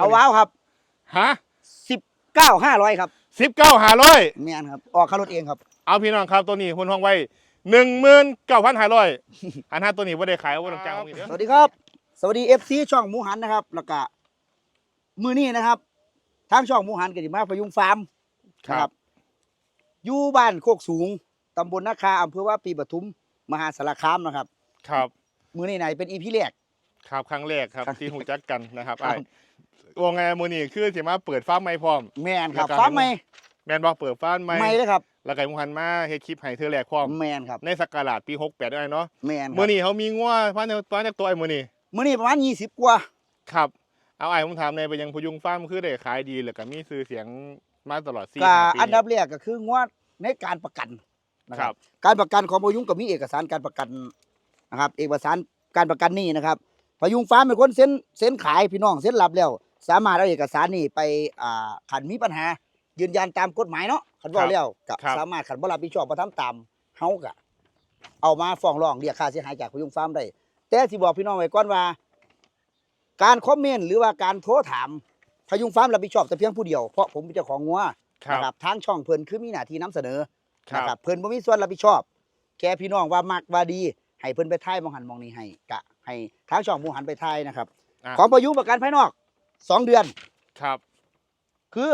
เอาว้าวครับฮะสิบเก้าห้าร้อยครับสิบเก้าหาร้อยแม่นครับออกค่ารถเองครับ เอาพี่น้องครับตัวนี้คุณห้องไว้หนึ่งหมื่นเก้าพันห้าร้อยอันห้าตัวนี้ว่าได้ขายว่าต้องจ้างผมอีกเด้อสวัสดีครับ สวัสดีเอฟซีช่องหมูหันนะครับ แล้วก็มือนี้นะครับทางช่องหมูหันก็จะมาพยุงฟาร์มครับ อยู่บ้านโคกสูงตำบลนาคาอำเภอว่าปีปทุมมหาสารคามนะครับ ครับ มือนี้ไหนเป็นอีพีแรกครับครั้งแรกครับครับที่หูจักกันนะครับครับไอ้ วงไงมือนี่คือสิมาเปิดฟาร์มไม่พร้อม แม่นครับแล้วก็ฟาร์มใหม่แมนบอกเปิดฟาร์มไม่ใหม่เลยครับ แล้วก็มุหันมาเฮ็ดคลิปให้เธอแรกพร้อม แม่นครับ ในสักการะปี68ด้วยเนาะแม่นคมืรัอบนี่เขามีงัวพันธุ์พันธุ์ตัวไอ้มือนี่มือนี้ประมาณยี่สิบกว่า ครับ เอาไอ้ผมถามในอยไปยังพยุงฟาร์มคือได้ขายดีแล้วก็มีชื่อเสียงมาตลอด4ก็ห้าปีอันดับแรกก็คืองวดในการประกันนะคครัรับ บ การประกันของพยุงก็มีเอกสารการประกันนะครับ เอกสารการประกันนี่นะครับ พยุงฟาร์มเป็นคนเซ็นเซ็นขายพี่น้องเซ็นรับแล้ว สามารถเอาเอกสารนี่ไปอ่าขันมีปัญหา ยืนยันตามกฎหมายเนาะขันว่าแล้วก็ครับ สามารถขันบ่รับผิดชอบบ่ทำตามเฮาก็เอามาฟ้องร้องเรียกค่าเสียหายจากพยุงฟาร์มได้ แต่สิบอกพี่น้องไว้ก่อนว่า การคอมเมนต์หรือว่าการโทรถามพยุงฟาร์มรับผิดชอบแต่เพียงผู้เดียวเพราะผมเป็นเจ้าของงัว ครับนะครับทางช่องเพิ่นคือมีหน้าที่นำเสนอครันะบครับเพิ่นบ่มีส่วนรับผิดชอบ แค่พี่น้องว่ามักว่าดี ให้เพิ่นไปท่ายมองหันมองนี้ให้กะ ให้ทางช่องหมูหันไปท่ายนะครับ อะ ของประยุงประกันภายนอกสองเดือน ครับคือ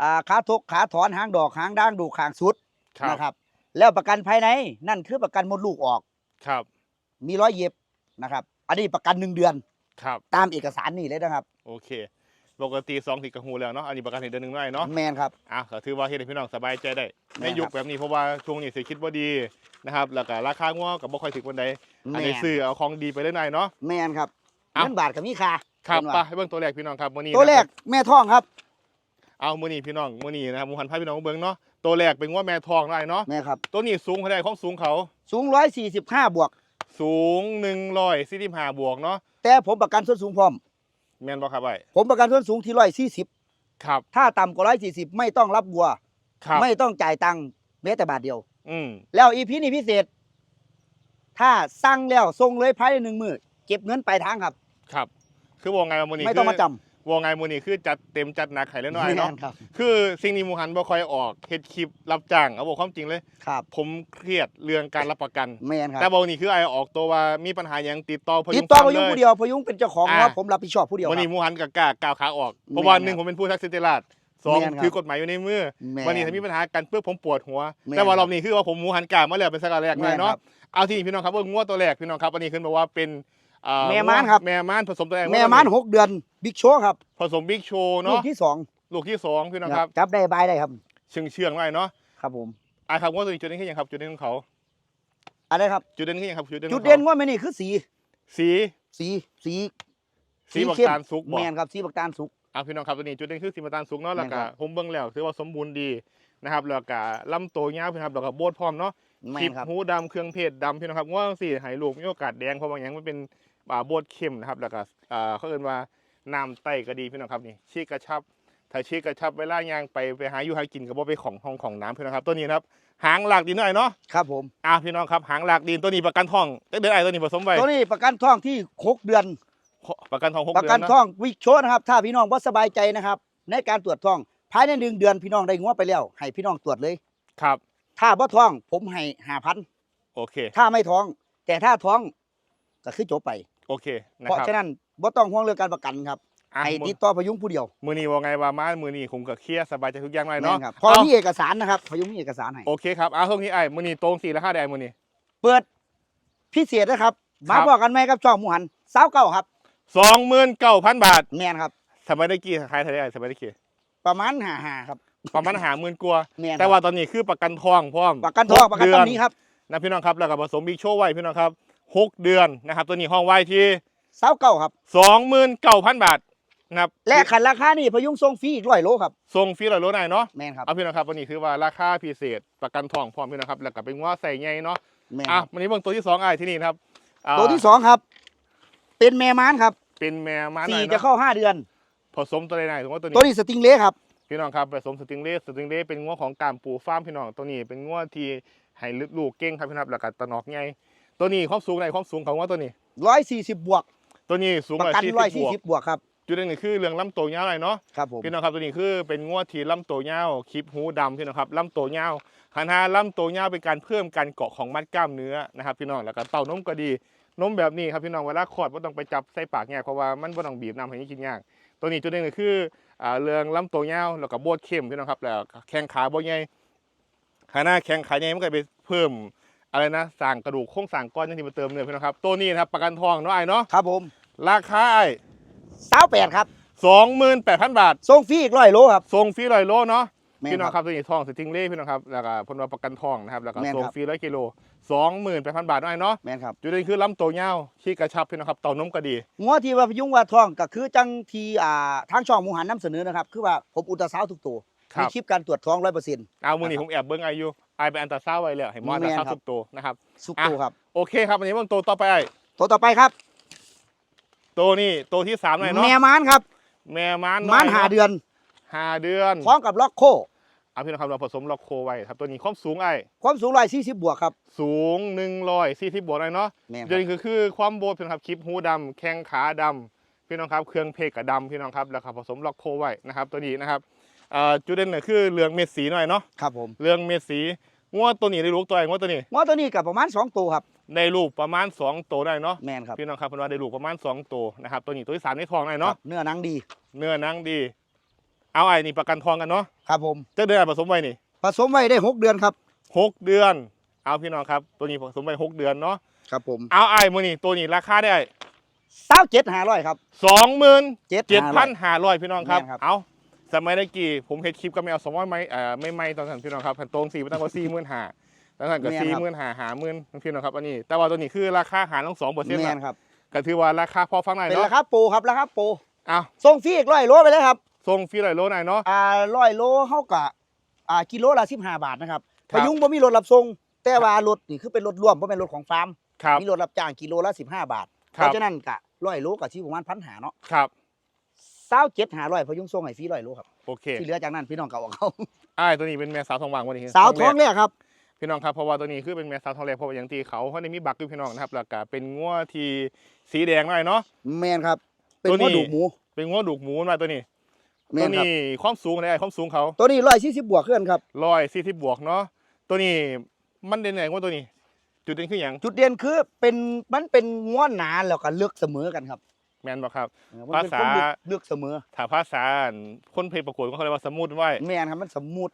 อ่าขาทกขาถอนหางดอกหางด่างดูกหางสุดครับนะครับ แล้วประกันภายในนั่นคือประกันมดลูกออก ครับมีร้อยเย็บนะครับ อันนี้ประกันหนึ่งเดือนครับตามเอกสารนี่เลยนะครับ โอเค ปกติสองสิกระหูแล้วเนาะอันนี้ประกันให้เดือนหนึ่งได้เนาะแมนครับอะก็ถือว่าเฮ็ดให้พี่น้องสบายใจได้แม่ในนครับยุคแบบนี้เพราะว่าช่วงนี้เศรษฐกิจบ่ดีนะครับแล้วก็ราคาง้อกับบ่ค่อยถึงวันใดแมอันนี้นซื้อเอาของดีไปเรื่อยๆเนาะแมนครับเอ้าเงินบาทกับมีค่าครับเพิ่นไปว่าให้เบิ่งตัวแรกพี่น้องครับมื้อนี้ตัวแรกนะครับแม่ท้องครับ เอามื้อนี้พี่น้องมื้อนี้นะครับหมูหันพาพี่น้องมาเบิ่งเนาะตัวแรกเป็นง้อแม่ทองได้เนาะแม่ครับตัวนี้สูงเท่าใดของสูงเขาสูงร้อยสี่สิบห้าบวก สูง145บวกเนาะแต่ผมประกันส่วนสูงพร้อม แม่นบ่ครับไอ้ผมประกันส่วนสูงที่ร้อยสี่สิบครับ ถ้าต่ำกว่าร้อยสี่สิบไม่ต้องรับวัว ครับ ไม่ต้องจ่ายตังค์แม้แต่บาทเดียว อืมแล้วอีพีนี้พิเศษ ถ้าสั่งแล้วส่งเลยภายในหนึ่งมือเก็บเงินปลายทางครับ ครับ คือว่าไงว่ามื้อนี้ไม่ต้องมาจ ว่าไงมื้อนี้คือจัดเต็มจัดหนักให้เล็กำน้อยเนาะแม่ครับ คือสิ่งนี้หมูหันบ่ค่อยออกเฮ็ดคลิปรับจ้างเอาบอกความจริงเลย ครับผมเครียดเรื่องการรับประกัน แม่นคแต่รับบอกนี่คือไอออกตัวว่ามีปัญหาหยังติดต่อพติยุดงต่อฟาร์มพยุงเลผู้ยเดียวพยุงเป็นเจ้าของอ่าว่าผมรับผิดชอบผู้เดียววันคนี้รับหมูหันกับกล้ากล่าวขาออกเพราะว่าแม่นหนึ่งครับผมเป็นผู้ทักษิณราชสองแม่นครับถือกฎหมายอยู่ในมือแม่วันนี้ถ้ามีปัญหากันเพื่อผมปวดหัว แม่นแต่ว่ารอบนี้คือว่าผมหมูหันกล้ามาแล้วเป็นสกัดแรกหน่อยแม่นเนาะครับ เอาที่นี่พี่น้องครับว่างวดตัวแรกพี่น้องครับอันนี้ขึ้นบอกว่าเป็น อ่าแม่ม้านครับ แม่ม้านผสมตัวแรกแม่ม้านหกเดือนบิ๊กโชว์ครับ ผสมบิ๊กโชว์ลูเนาะกที่สองลูกที่สองพี่น้องครับจับได้บายได้ครับ เชื่องเชื่องๆไว้เนาะครับผมอ่าครับงวดตัวนี้จุดเด่นขึ้นยังครับจุดเด่นของเขาอะไรครับจุดเด่นขึ้นยังครับจุดเด่นของจุดเด่นขาว่าไม่นี่คือสี สีสีสีสีบักเข้มตาลสุกบอกแมนครับสีบักตาลสุกอะพี่น้องครับตัวนี้จุดเด่นคือสีบักตาลสุกเนาะแล้วแม่ก็นครับผมเบิ่งแล้วถือว่าสมบูรณ์ดีนะครับแล้วก็ลำตัวยาวพี่น้องครับแล้วก็โบดพร้อมเนาะแมคลินปครับหูดำเครื่องเพชรดำพี่น้องครับว่าสี่ให้ลูกมีโอกาสแดงเพราะบางอย่างมันเป็นอ่าโบดเข้มนะครับแล้วก็อ่าเขาเอิ้นว่าน้ำไตก็ดีพี่น้องครับนี่ชีกกระชับถ้าชีกกระชับเวลายางไปไปหาอยู่หากินก็บ่ไปของห้องของน้ำพี่น้องครับตัวนี้นะครับหางหลากดินหน่อยเนาะครับผมอะพี่น้องครับหางหลากดินตัวนี้ประกันทองเดือนไอ้ตัวนี้ผสมไว้ตัวนี้ประกันท้องที่หกเดือน ประกันทองหกประเดือกันนเนาะท้องวิกโชว์นะครับ ถ้าพี่น้องว่าสบายใจนะครับ ในการตรวจท้องภายในหนึ่งเดือนพี่น้องได้งวไปแล้วให้พี่น้องตรวจเลยครับ ถ้าบ่ท้องผมให้ห้าพันโอเค ถ้าไม่ท้อง แต่ถ้าท้อง ก็คือจบไป โอเคนะเพราะครับฉะนั้นบ่ต้องห่วงเรื่องการประกันครับอะให้มืติอดต่อพยุงผู้เดียวมือนี้ว่าไงว่ามามือนี้ผมก็เคลียร์สบายใจทุกอย่างเลยแม่เนาะนครับพอเามีเอกสารนะครับพยุงมีเอกสารให้ โอเคครับเอาเท่านี้ไอ้มือนี้ตรงสี่และห้าแดงมือนี้ เปิดพิเศษนะครับมาครับบอกกันไหมครับช่องหมูหันสาวเก่าครับสองหมื่นเก้าพันบาทแม่นครับ สมัยได้กี่ขายเท่าไหร่สมัยได้กี่ประมาณหาหาครับประมาณหาหมื่นกว่าแม่นครับแต่ว่าตอนนี้คือประกันทองพร้อมประกันท้องหประกันเดืตอรงนี้ครับ นะพี่น้องครับแล้วก็ผสมบิ๊กโชว์ไว้พี่น้องครับ หกเดือนนะครับ ตัวนี้ห้องไว้ที่สาวเก่าครับสองหมื่นเก้าพันบาทนะครับและขันราคานี่พยุงทรงฟรีอีกร้อยโลครับส่งฟรีเลยรถไหนเนาะแม่นครับเอาพี่น้องครับวันนี้คือว่าราคาพิเศษประกันทองพร้อมพี่น้องครับแล้วก็เป็นว่าใส่ไงเนาะแม่นคอะรับวันนี้เบิ่งตัวที่สองไอ้ที่นี่นะครับอ่าตัวที่สองครับ เป็นแม่ม้านครับ เป็นแม่ม้าหน่สี่อยจะเนาะเข้าห้าเดือน ผสมตัวใดไหนถึงว่าตัวตัวนี้นี้สติงเล่ครับพี่น้องครับผสมสติงเล่สติงเล่เป็นงวของการปูฟาร์มพี่น้องตัวนี้เป็นงวที่ให้ลูกเก่งครับพี่น้องครับแล้วก็ตะนอกไง ตัวนี้ความสูงไหนความสูงของว่าตัวนี้ร้อยสี่สิบบวก ตัวนี้สูงประกัน140ร้อยบสี่วกสิบบวกครับจุดเด่นก็คือเรื่องลำตัวยาวหน่อยเนาะครับผมพี่น้องครับตัวนี้คือเป็นงวดที่ลำตัวยาวคลิปหูดำพี่น้องครับลำตัวยาวหันหาลำตัวยาวเป็นการเพิ่มการเกาะของมัดกล้ามเนื้อนะครับพี่น้องแล้วก็เต้านมก็ดีนมแบบนี้ครับพี่น้องเวลาขอดไม่ต้องไปจับใส่ปากแง่เพราะว่ามันไม่ต้องบีบน้ำให้กินยากตัวนี้จุดเด่นก็คืออ่าเรื่องลำตัวยาวแล้วก็โบดเข้มพี่น้องครับแล้วก็แข้งขาบ่ใหญ่ขาหน้าแข้งขาใหญ่มันก็ไปเพิ่ม อะไรนะสร้างกระดูกโครงสร้างก้อนอยังที่มาเติมเนื้อพี่น้องครับตัวนี้นะครับประกันทองเนาะไอ้เนาะครับผมราคาไอ้สาวแปดครับสองหมื่นแปดพันบาทส่งฟรีอีกร้อยโลครับส่งฟรีร้อยโลเนาะแม่พี่น้องคครับรับตัวนี้ทองสติงเล่พี่น้องครับแล้วก็พลวัประกันทองนะครับแล้วก็แม่นส่งครับฟรีร้อยกิโลสองหมื่นแปดพันบาทด้วยเนาะแม่นครับจุดเด่นคือลำโตวยาวขี้กระชับพี่น้องครับเต่านมก็ดีงัวที่ว่าพยุงว่าทองก็คือจังที่อ่าทางช่องหมูหันนำเสนอนะครับคือว่าผมอุลตราซาวด์ทุกตัวครัมีบคลิปการตรวจท้องร้อยเปอร์เซ็นต์เอามือนี้ผมแอบเบิ้งอายุ ไอไปอันตราซาวด์ไว้แล้วให้หมออันตราซาวด์แม่นครับทุกตัวนะครับสุกอะตัวครับโอเคครับวันนี้เบิ้งตัวต่อไปไอ้ตัวต่อไปครับตัวนี้ตัวที่สามหน่อยเนาะแม่ม้านครับ แม่ม้านม้านหาเดือนห้าเดือนพร้อมกับล็อกโคเอาพี่น้องครับเราผสมล็อกโคไว้ครับตัวนี้ความสูงไอ้ความสูงร้อยสี่สิบบวกครับ สูงหนึ่งร้อยสี่สิบบวกเลยเนาะแม่นคจุดรับเด่นคือคือความโบดพี่น้องครับคลิปหูดำแข้งขาดำพี่น้องครับเครื่องเพกกับดำพี่น้องครับแล้วก็ผสมล็อกโคไว้นะครับ ตัวนี้นะครับเอ่อจุดเด่นเนี่ยคือเรื่องเม็ดสีหน่อยเนาะครับผมเรื่องเม็ดสี งวดตัวนี้ได้ลูกตัวไหนงวดตัวนี้งัวตัวนี้กับประมาณสองตัวครับ ได้ลูกประมาณ2ตัวได้เนาะแม่นครับพี่น้องครับเพิ่นว่าได้ลูกประมาณ2ตัวนะครับตัวนี้ตัวที่สามในทองได้เนาะครับเนื้อหนังดีเนื้อหนังดี เอาไอ้นี่ประกันทองกันเนาะครับผม จะเดือนผสมไว้นี่ผสมไว้ได้หกเดือนครับ หกเดือน เอาพี่น้องครับตัวนี้ผสมไว้หกเดือนเนาะครับผมเอาไอ้มือนี่ตัวนี้ราคาได้สาวเจ็ดห้าร้อยครับ สองหมื่นเจ็ดเจ็ดพันห้าร้อยพี่น้องครับแม่นครับ เอา สมัยตะกี้ผมเห็นคลิปก็ไม่เอาสองร้อยไม้เอ่อไม่ไม่ตอนนั้นพี่น้องครับพันตรงสี่ไม่ต้องกว่าสี่หมื่นห้าตอนนั้นก็สี่หมื่นห้าหาหมื่นพี่น้องครับอันนี้ แต่ว่าตัวนี้คือราคาหารลงสองเปอร์เซ็นต์แม่นครับ ก็ถือว่าราคาพอฟังได้เป็นเนาะราคาโปรครับราคาโปรเอาส่งฟรีอีกร้อยโลไปเลยครับส่งฟรีหลายโลหน่อยเนาะ อ่าร้อยโลเท่ากับอ่ากิโลละสิบห้าบาทนะครับครัพบยุงบ่มีรถรับส่งแต่ว่ารถนี่คือเป็นรถร่วมบ่เป็นรถของฟาร์มครับ มีรถรับจ้างกิโลละสิบห้าบาท คเพรับ ราะฉะนั้นกะร้อยโลกับที่ประมาณพันหาเนาะครับ เศร้าเจ็ดหาร้อยพยุงส่งให้ฟรีร้อยโลครับโอเคที่เหลือจากนั้นพี่น้องเก่าของเขาอ้ายตัวนี้เป็นแม่สาวทองหวางวันนี้สาวท้องแรกแรกครับพี่น้องครับเพราะว่าตัวนี้คือเป็นแม่สาวทองแรกเพราะว่าอย่างที่เขาเขาได้มีบักด้วยพี่น้องนะครับแล้วก็เป็นงัวที่สีแดงหน่อยเนาะแมนครับ เป็นตัวนี้หัวดูกหมู เป็นงัวดูกหมูมาตัวนี้แมตัวนครับนี้ความสูงอะไรความสูงเขาตัวนี้ร้อยสี่สิบบวกขึ้นครับร้อยสี่สิบบวกเนาะตัวนี้มันเด่นไหนว่าตัวนี้ จุดเด่นคืออย่างจุดเด่นคือเป็นมันเป็นง้วนหนาแล้วก็เลือกเสมอกันครับ แมนบอกครับ เออมันเป็นคนภาษาเลือกเลือกเสมอถ้าภาษาคนเพลงประกวดก็เขาเรียกว่าสมูทไว้แมนครับมันสมูท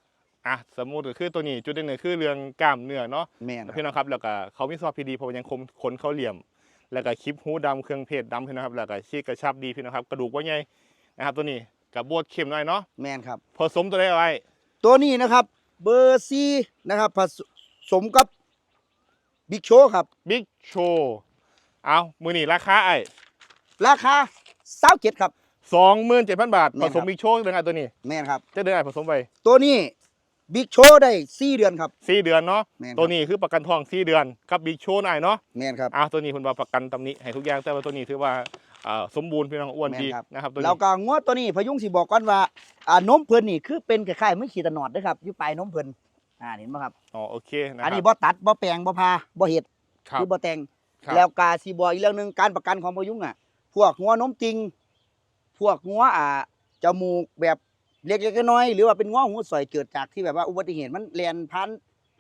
อะสมูทก็คือตัวนี้จุดเด่นก็คือเรื่องกล้ามเนื้อเนาะ แมนครับพี่น้องครับแล้วก็เขามีซอฟพีดีเพราะว่ายังคมขนเขาเหลี่ยม แล้วก็คลิปหูดำเครื่องเพชรดำพี่น้องครับแล้วก็ชีกกระชับดีพี่น้องครับกระดูกว่าไงนะครับตัวนี้กับบวดเข้มหน่อยเนาะแมนครับ ผสมตัวได้อะไรตัวนี้นะครับเบอร์ซีนะครับผสมกับบิ๊กโชครับ บิ๊กโชว์เอามือนี่ราคาไอ้ ราคาเศร้าเจ็ดครับ สองหมื่นเจ็ดพันบาท แม่ผนสครัมบบิ๊กโชว์เดือนไงตัวนี้แมนครับ จะเดือนไงผสมไปตัวนี้บิ๊กโชได้สี่เดือนครับ สี่เดือนเนาะแม่นครับ ตัวนี้คือประกันทองสี่เดือนกับบิ๊กโชว์หน่อยเนาะแมนครับ อะตัวนี้คุณว่าประกันตำหนี้ให้ทุกอย่างแต่ว่าตัวนี้ถือว่าอ่าสมบูรณ์พี่น้องอ้วนดีแม่นครับ นะครับตัวแล้วนี้ก็งวดตัวนี้พยุงสิบอกก่อนว่าอ่านมเพิ่นนี่คือเป็นคล้ายๆไม่ขีดตะหนอดนะครับอยู่ปลายนมเพิ่นอ่าเห็นไหมครับ อ๋อโอเคนะคอันรันี้บบ่ตัดบ่แปลงบ่พาบ่เห็ดครับคือบ่แต่งครับ แล้วกาสิบอกอีกเรื่องหนึงการประกันของพยุงอะ พวกงัวนมจริง พวกงัวอ่าจมูกแบบเล็กๆน้อยๆหรือว่าเป็นงัวหูสอยเกิดจากที่แบบว่าอุบัติเหตุมันแล่นพัน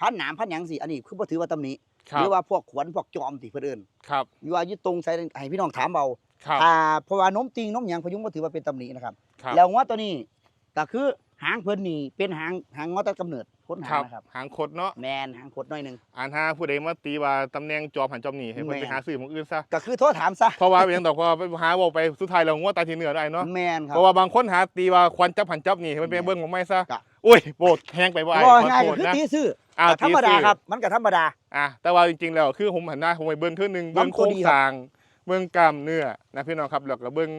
พันหนามพันหยังสิอันนี้คือบ่ถือว่าตำหนิคหรับรือว่าพวกขวนพวกจอมที่เพิ่นเอิ้นครับอยู่ว่าอยู่ตรงใส่ให้พี่น้องถามเอาครับอ่าเพราะว่านมจริงนมหยังพยุงบ่ถือว่าเป็นตำหนินะครับครับแล้วงัวตัวนี้ก็คือ หางเพิ่นนี่เป็นหางหางงัวแต่กำเนิดค้นคหารับนะครับ หางคดเนาะแมนหางขดหน่อยหนึงอ่านหาผู้ใดมาตีว่าตำแหน่งจอมหันจอมหนีให้เพิ่นแม่นไปหาซื้อหมองอื่นซะก็คือโทษถามซะเพราะว่าเป็นหยังดอกเพราะว่าไปหาบอกไปสุดท้ายเรางัวตายที่เหนือได้เนาะแมนครัเพบราะว่าบางคนหาตีว่าควันจับหันจับหนีให้มันเป็นแม่นเบิ้งของไม่ซะกะอุ้ยโบดแห้งไปบ่ไอ้ว่าของ่ายโทก็ษคือนะตีซื่ออ่าก็ธรรมดาตีซื่อครับ มันก็ธรรมดา อะแต่ว่าจริงๆแล้วคือผมหันหน้าผมไปเบิ้งเท่านึงเบิ้งน้ำโคตัวรงดีสร้าง เบิ้งกล้ามเนื้อนะพี่น้องครับแล้วก็เบิ้ง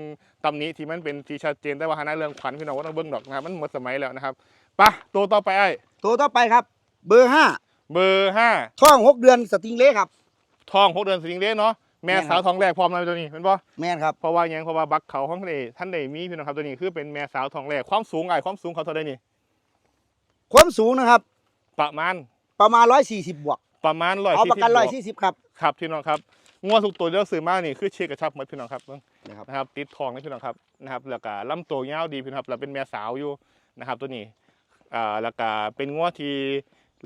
ตำหนี้ที่มันเป็นที่ชัดเจนแต่ว่าหันหน้าเรื่องขวัญพี่น้องว่าต้องเบิ้งดอกนะครับมันหมดสมัยแล้วนะครับไปะตัวต่อไปไอ้ตัวต่อไปครับ เบอร์ห้าเบอร์ห้าท้องหกเดือนสติงเล่ครับทองหกเดือนสิงเด้เนาะแม่แม่นครับสาวทองแรกพร้อมแล้วตัวนี้เป็นปะแมนครับเพราะว่าหยังเพราะว่าบักเขาของทะเลท่านใดมีพี่น้องครับตัวนี้คือเป็นแม่สาวทองแรกความสูงไอ้ความสูงเขาเท่าไดนี่ความสูงนะครับ ประมาณประมาณร้อยสี่สิบบวก ประมาณร้อยเอาสี่ประสิบกันร้อยสี่สิบครับครับพี่น้องครับงัวทุกตัวที่เราซื้อมานี่คือเชียร์กระชับหมดพี่น้องครับเบิ่งนะครับนะครับติดทองนี่พี่น้องครับนะครับแล้วก็ลำตัวยาวดีพี่น้องครับแล้วเป็นแม่สาวอยู่นะครับตัวนี้อ่าแล้วก็เป็นงัวที่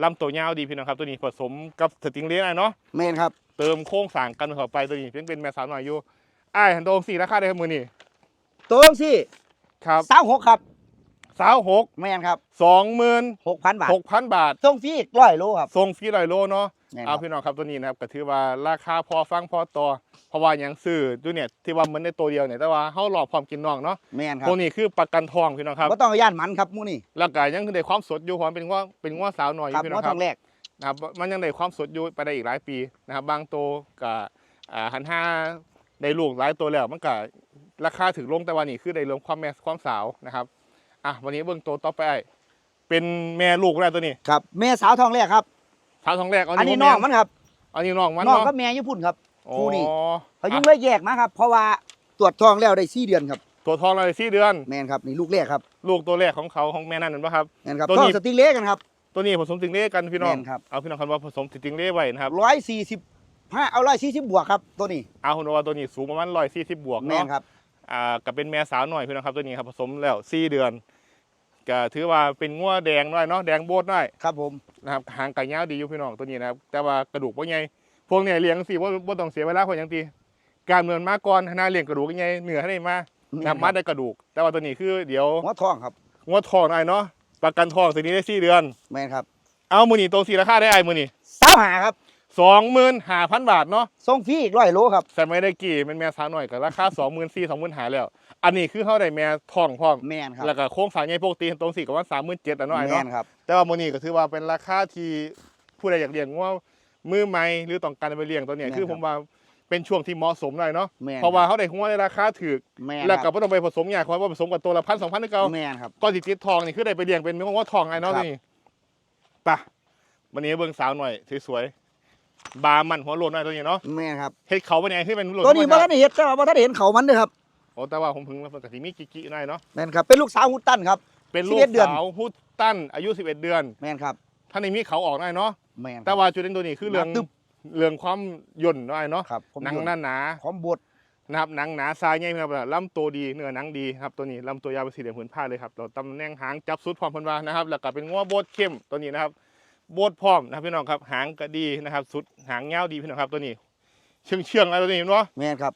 ลำตัวยาวดีพี่น้องครับตัวนี้ผสมกับสติงเลี้ยงเนาะแม่นครับเติมโค้งสร้างกันเข้าไปตัวนี้เพียงเป็นแม่สาวหน่อยอยู่อ้ายหันโดมสี่ราคาได้ครับมือนี่ตัวจังซี่ครับสาวหกครับ สาวหกแม่นครับสองหมื่นหกพันบาทหกพันบาทส่งฟรีร้อยโลครับส่งฟรีร้อยโลเนาะแม่นคเอารับพี่น้องครับตัวนี้นะครับก็ถือว่าราคาพอฟังพอต่อเพราะว่าอย่างซื้อตัวเนี่ยที่ว่ามันได้ตัวเดียวเนี่ยแต่ว่าเฮาหลอกความกินน้องเนาะแม่นครับตัวนี้คือประกันทองพี่น้องครับบ่ต้องเอาย่านมันครับหมู่นี่แล้วก็ยังได้ความสดอยู่เพราะมันเป็นว่าเป็นว่าสาวหน่อยอครับยู่พี่น้บ่องคต้รัอบงแลกนะครับมันยังได้ความสดอยู่ไปได้อีกหลายปีนะครับบางตัวกับอ่าหันห้าได้ลูกหลายตัวแล้วมันก็ราคาถึงลงแต่ว่านี่คือได้ลงความแม่ความสาวนะครับ อะวันนี้เบื้องตัวต่อไปเป็นแม่ลูกแล้วตัวนี้ครับแม่สาวทองแรกครับ สาวท้องแรกอันนี้น้องมันครับอันนี้น้องมันน้องเนาะก็แม่ญี่ปุ่นครับอ๋อคู่นี่พายุอะเลยแยกมาครับ เพราะว่าตรวจทองแล้วได้4เดือนครับตัวทองเราสี่เดือนแม่นครับนี่ลูกแรกครับ ลูกตัวแรกของเขาของแม่นั่นเห็นปะครับแม่นครับตัวทอนี้งสติงเล็กกันครับตัวนี้ผสมติงเล่กันพี่น้องแม่นครับเอาพี่น้องคันว่าผสมติงเล่ไว้นะครับ145เอา140บวกครับตัวนี้เอาคุณว่าตัวนี้สูงประมาณร้อยสี่สิบบวกแม่เนาะนครับ อ่ากับเป็นแม่สาวหน่อยพี่น้องครับตัวนี้ครับผสมแล้วสี่เดือนก็ถือว่าเป็นงัวแดงหน่อยเนาะแดงโบดหน่อยครับผมนะครับหางไก่ยาวดีอยู่พี่น้องตัวนี้นะครับแต่ว่ากระดูกว่าไงพวกเนี่ยเลี้ยงสิว่าว่าต้องเสียเวลาคนอย่างตีการเมืองมาก่อนหน้าเลี้ยงกระดูกยังไงเหนือให้ได้มานะครับมาได้กระดูก แต่ว่าตัวนี้คือเดี๋ยวหัวทองครับงัวทองหน่อยเนาะประกันทองตัวนี้ได้สี่เดือนแม่นครับเอามือนี่ตรงสี่ราคาได้ไอ้มือนี่สาวหาครับ สองหมื่นห้าพันบาทเนาะส่งฟรีอีกร้อยโลครับแต่ไม่ได้กี่เป็นแม่สาวหน่อยกับราคาสองหมื่นสี่สองหมื่นหาแล้ว อันนี้คือเขาได้แม่ทองพร้อมแม่นครับแล้วก็โค้งสายใหญ่ปกติตรงสี่กับว่าสามหมื่นเจ็ดอะเนาะไอ้แม่เนาะนครับแต่ว่าโมนี่ก็ถือว่าเป็นราคาที่ผู้ใดอยากเลี้ยงว่ามือใหม่หรือต้องการจะไปเลี้ยงตัวเนี้ยแม่นคือคผรับมว่าเป็นช่วงที่เหมาะสมหน่อยเนาะแม่นเพราะว่าเขาได้หัวในราคาถูกแม่นแล้วคก็รับไม่ต้องไปผสมยากเพราะว่าผสมกับตัวละพันสองพันนี่เก่าแม่นครับก็สิติดทองนี่คือได้ไปเลี้ยงเป็นว่าทองไอ้เนาะครับ นี่ไปะวันนี้เบิ่งสาวหน่อยสวยๆ บามันหัวโลนหน่อยตัวนี้เนาะแม่นครับเฮ็ดเขาเป็นไงที่เป็นโลนตัวนี้ธรบ่รมทัชานติได้เห็ดแต่ว่าบ่ทันได้เห็นเขามันเด้อครับโอ้แต่ว่าผมเพิ่งมันก็สิมีกิกิหน่อยเนาะแม่นครับเป็นลูกสาวฮุตตันครับเป็นลูก11เดือนสาวผู้ตั้นอายุ 11 เดือนแม่นครับท่านนี้มีเขาออกหน่อยเนาะแม่นครับแต่ว่าจุดเด่นตัวนี้คือเรื่องหนาตึ๊บเรื่องความย่นหน่อยเนาะครับผมหนังหน้าหนาพร้อมบดนะครับหนังหนาทรายใหญ่ครับลำตัวดีเนื้อหนังดีครับตัวนี้ลำตัวยาวเป็นสี่เหลี่ยมผืนผ้าเลยครับเราตำแหน่งหางจับสุดพร้อมเพันวานะครับ แล้วก็เป็นง้อโบดเข้มตัวนี้นะครับ โบดพร้อมนะครับพี่น้องครับ หางก็ดีนะครับ สุดหางเงาวดีพี่น้องครับตัวนี้ เชื่องเชื่องๆอะไรตัวนี้เห็นบ่แม่นครับ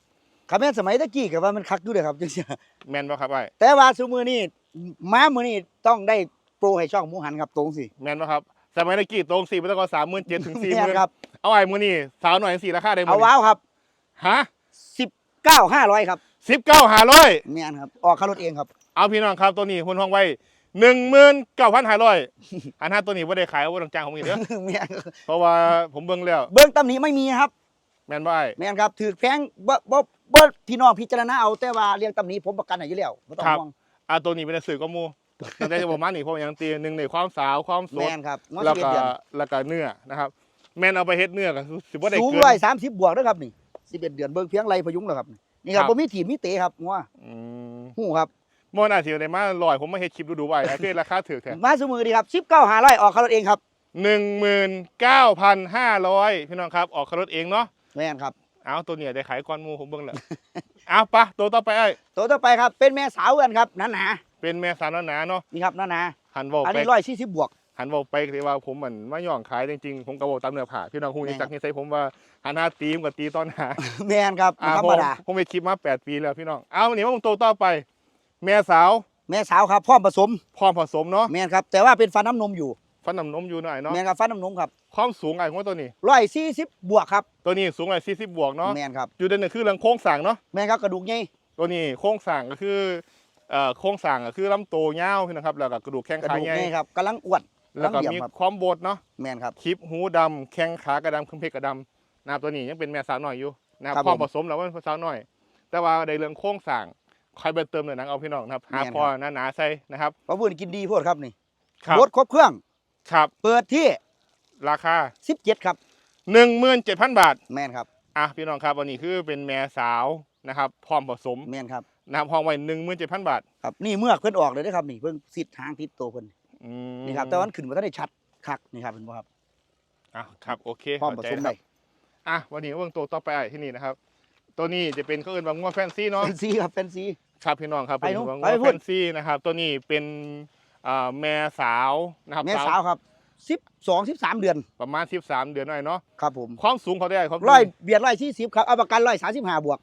คำแม่นสมัยตะกี้ก็ว่ามันคักอยู่เด้อครับจังซี่แมนบ่ครับไอ้แต่ว่าซุมื้อนี้ม้ามื้อนี้ต้องได้โปรให้ช่องหมูหันครับตรงสิแมนบ่ครับสมัยตะกี้ตรงสี่ไม่ต้องก็สามหมื่นเจ็ดถึงสี่หแม่นมื่นครับเอาไอ้มือนี่สาวหน่อยสี่ราคาได้หมเอาดว้าวครับฮะ19,500ครับสิบเก้าห้าร้อย แม่นครับออกค่ารถเองครับ เอาพี่น้องครับตัวนี้คุณห้องไว้ หนึ่งหมื่นเก้าพันห้าร้อยอันห้าตัวนี้ว่าได้ขายว่าต้องจ้างผมอีกเด้อแม่นเพราะว่าผมเบิ่งแล้ว เบิ่งตำหนิไม่มีครับ แมนบ่ไอ้แม่นครับถือแพงบ่บ่บ่พี่น้องพิจารณาเอาแต่ว่าเรื่องตำหนิผมประกันให้อยู่แล้วบ่ต้องห่วงอ่าตัวนี้เป็นสื่อก็มูตั้งแต่ประมาณนี้เพราะว่ายังตีหนึ่งในความสาวความสแม่ดนครับงอแล้ว11ก็เดือนแล้วก็เนื้อนะครับ แมนเอาไปเฮ็ดเนื้อก็สิบ่ได้สูงเกินร้อยสามสิบบวกเด้อครับนี่11เดือนเบิ่งเพียงไรพยุงแล้วครับนี่ครับครับบ่มีถีบมีเตะครับงัวอืมฮู้ครับ บ่น่าสิได้มาลอยผมมาเฮ็ดคลิปดูๆไว้ไอ้เพื่อราคาถูกแท้มาซุมือดีครับ19,500ออกค่ารถเองครับหนึ่งหมื่นเก้าพันห้าร้อยพี่น้องครับออกคารถเองเนาะแม่นครับเอาตัวเนี่ยได้ขายก้อนหมูผมเบิ่งแล้วเอาปะตัวต่อไปไอ้ตัวต่อไปครับ เป็นแม่สาวกันครับหนาเป็นแม่สาวหนาๆเนาะๆนี่ครับหนาหันบอกๆอันไปนี้ร้อยสี่สิบบวกหันบอกไปที่ว่าผมเหมือนมาย่องขายจริงๆผมกระบอกตามเนื้อผ่าพี่น้องคงแม่ยังจักนี่ใส่ผมว่าหันหน้าตีมกับตีตอนหาแม่นครับอ่าธรผรมมดาผมไปคลิปมาแปดปีแล้วพี่น้องเอาวันนี้มาผมตัวต่อไป แม่สาว แม่สาวครับพร้อมผสมพร้อมผสมเนาะแม่นครับ แต่ว่าเป็นฟันน้ำนมอยู่ฟันน้ำนมอยู่หน่อยเนาะแม่นครับฟันน้ำนมครับความสูงไอ้ของตัวนี้ร้อยสี่สิบบวกครับตัวนี้สูงไอ้สี่สิบบวกเนาะแม่นครับอยู่ในหนึ่งคือเรื่องโค้งสร้างเนาะแม่นครับกระดูกใหญ่ตัวนี้โค้งสร้างก็คือเอ่อโค้งสร้างก็คือลำตัวยาวพี่นะครับแล้วก็กระดูกแข้งกระขาดูกใหญ่ใหญ่ครับกำลังอ้วนแล้วก็ลำเหลี่ยมมีครับความโบดเนาะแม่นครับคลิปหูดำแข้งขากระดำคึมเพกกระดำนะครับตัวนี้ยังเป็นแม่สาวหน่อยอยู่นะครับครับพร้อมผมผสมแล้วว่าเป็นสาวหน่อย แต่ว่าในเรื่องโค้งสร้าง ใครไปเติมเนื้อหนังเอาพี่น้องนะครับหาแม่นพอหนาๆใส่นะครับเพราะพูดกินดีโพดครับนี่ครับรถครบเครื่อง ครับ เปิดที่ราคาสิบเจ็ดครับ17,000 บาท แม่นครับอะพี่น้องครับวันนี้คือเป็นแม่สาวนะครับ พร้อมผสมแม่นครับนะครับห้องไว้17,000 บาท ครับนี่เมือกเพิ่นออกเลยนะครับนี่เพิ่งสิทธิ์หางติดตัวเพิ่นอืมนี่ครับแต่ว่ามันขึ้นมาทันได้ชัดคักนี่ครับเห็นบ่ครับอะครับโอเคพร้อมผเข้าใจสมคได้รับอะวันนี้เบิ่งตัวต่อไปที่นี่นะครับ ตัวนี้จะเป็นเขาเอิ้นว่างัวแฟนซีเนาะแฟนซีครับแฟนซี ครับพี่น้องครับไปเป็นนู้นว่าไปงัวพูแฟดนซีนะครับ ตัวนี้เป็นอ่าแม่สาวนะครับแม่สาวครับสิบสองสิบสามเดือนประมาณ 13 เดือนหน่อยเนาะครับผมความสูงเขาได้ความสูงร้อยเบียดร้อยสี่สิบครับเอาประกันร้อยสามสิบห้าบวก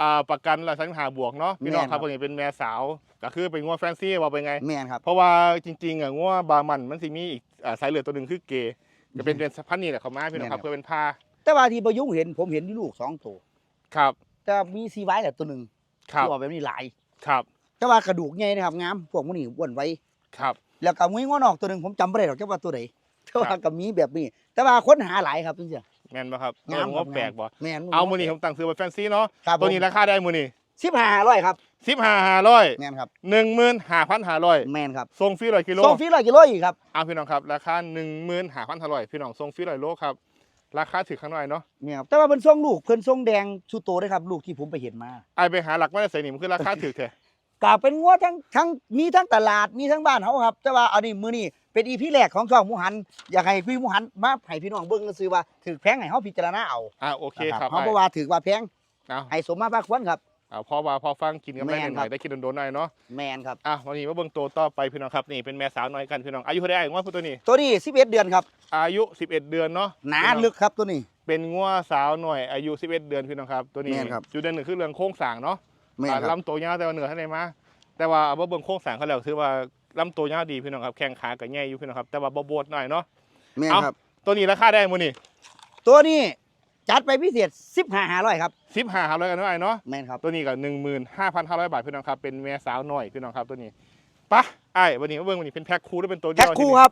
อ่าประกันละสังหาบวกเนาะพี่น้องแม่นคครัรับ บตัวนี้เป็นแม่สาวก็คือเป็นงัวแฟนซีว่าเป็นไง แม่นครับ เพราะว่าจริงๆอะงัวบามันมันสิมีอีกอ่าสายเลือดตัวหนึ่งคือเกย์จะเป็นเป็นพันธุ์นี่แหละเขามาพี่น้องครับแม่นครับ เพื่อเป็นผ้าแต่ว่าที่ประยุงเห็นผมเห็นอยู่ลูกสองตัว ครับแต่มีซีไว้แหละตัวหนึ่งครับตัวแบบนี้หลาย ครับแต่ว่ากระดูกใหญ่นะครับงามพวกมันนี่อ้วนไว้ ครับ แล้วก็มุ้ยงอนอกตัวหนึ่งผมจำไม่ได้หรอกแค่ว่าตัวไหนแต่ว่าครับ ก็มีแบบนี้ แต่ว่าค้นหาหลายครับพี่เสียแม่นป่ะครับงามเออครังับวแปลกบ่แม่นเอามือนี่ผมตั้งซื้อเป็นแฟนซีเนาะครับตัวนี้ราคาได้มือนี่สิบห้าร้อยครับสิบห้าห้าร้อยแม่นครับหนึ่งหมื่นห้าพันห้าร้อยแม่นครับส่งฟรีร้อยกิโลส่งฟรีร้อยกิโลอีกครับเอาพี่น้องครับราคาหนึ่งหมื่นห้าพันห้าร้อยพี่น้องส่งฟรีร้อยโลครับ ราคาถือข้างหน่อยเนาะแม่นครับแต่ว่าเป็นทรงลูกเพิ่นทรงแดงชูโตได้ครับ ลูกที่ผมไปเห็นมาไอไปหาหลักไม่ได้ใส่หนิมันคือราคาถือแท้ก็เป็นงัวทั้งทั้งมีทั้งตลาดมีทั้งบ้านเฮาครับ แต่ว่าเอานี่มื้อนี้เป็นอีพีแรกของช่องหมูหัน อยากให้พี่หมูหันมาให้พี่น้องเบิ่งก็คือว่าถือแพงให้เฮาพิจารณาเอาอ่าโอเคนะครับเฮาไอ้บ่ว่าถือว่าแพงเอาให้สมมาพระควรครับ เอาพอว่าพอฟังกินกันได้แม่นหน่อยครับได้กินโดนๆหน่อยเนาะแม่นครับอะวันนี้มาเบิ่งตัวต่อไปพี่น้องครับนี่เป็นแม่สาวน้อยกันพี่น้องอายุเท่าไหร่งัวผู้ตัวนี้ ตัวนี้11เดือนครับ อายุ11เดือนเนาะหนาพี่องลึกครับตัวนี้ เป็นงัวสาวหน่อยอายุ11เดือนพี่น้องครับตัวนี้แม่นครับจุดเด่นหนึ่งคือเรื่องโค้งสร้างเนาะแม่นอ่าครับลำตัวยาวแต่ว่าเหนือท่านใดมาแต่ว่าเอาว่าเบิ่งโค้งสร้างเขาแล้วถือว่าลำตัวยาวดีพี่น้องครับแข้งขาก็ใหญ่อยู่พี่น้องครับแต่ว่าบ่โบดหน่อยเนาะแม่นเอาครับตัวนี้ราคาได้มื้อนี้ตัวนี้ จัดไปพิเศษ15,500ครับ15 500กันเนาะไอ้เนาะแม่นครับตัวนี้ก็15,500บาทพี่น้องครับเป็นแม่สาวหน่อยพี่น้องครับตัวนี้ไปะไอ้ายวันนี้มาเบิ่งวันนี้เป็นแพ็คคู่หรือเป็นตัวเดีแพ็ยควคู่ครับ